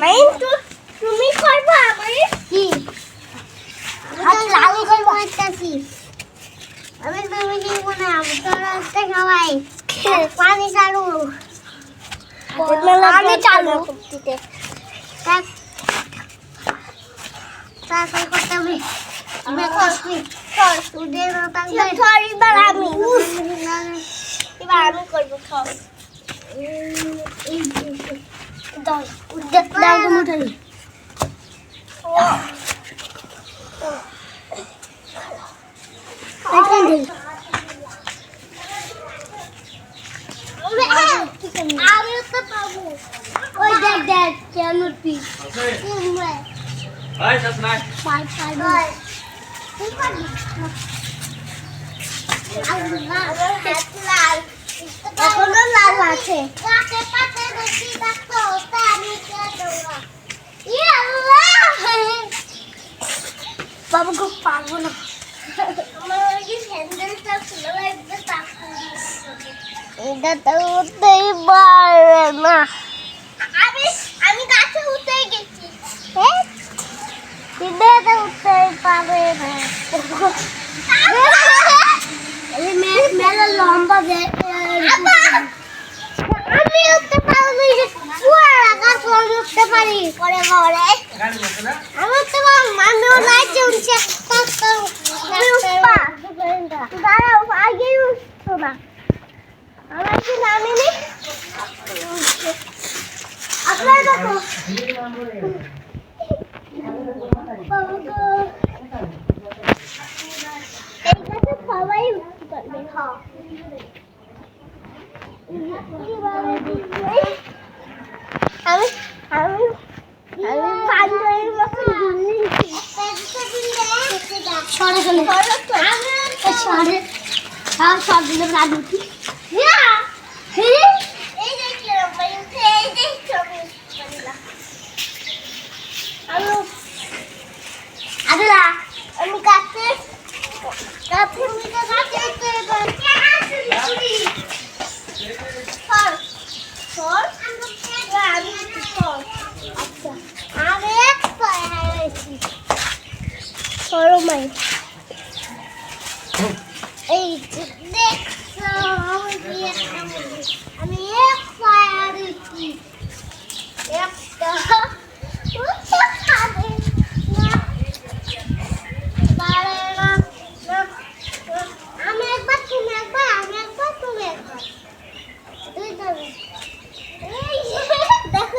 Mine তুমি আমি তুমি কি আমি করব সব দাও তো মুঠালি আমিও তো পাবো ওই দেখ দেখ কেন পিস Ay, sa snack. পাই পাই তুই পারবি এখনও লাল আছে। বাবু পারব না। এটা তো উঠতেই পারবে না। আমি আমি গাছে উঠে গেছি। এটা না। মেলা লম্বা আমি উঠতে পুরা গাছ। আমি উঠতে পারি। পরে পরে? আমি উঠতে পারব আমি লাইটে আমি উঠবা দাঁড়াও, আগে উঠছো না। আমার কি নামিনি আপনার দেখো। এই গাছে সবাই উঠতে পারবে। হ্যাঁ আমি আমি আমি পান্ডারের মতন ঘুরলি সরে সরে সরে মাই। এই যে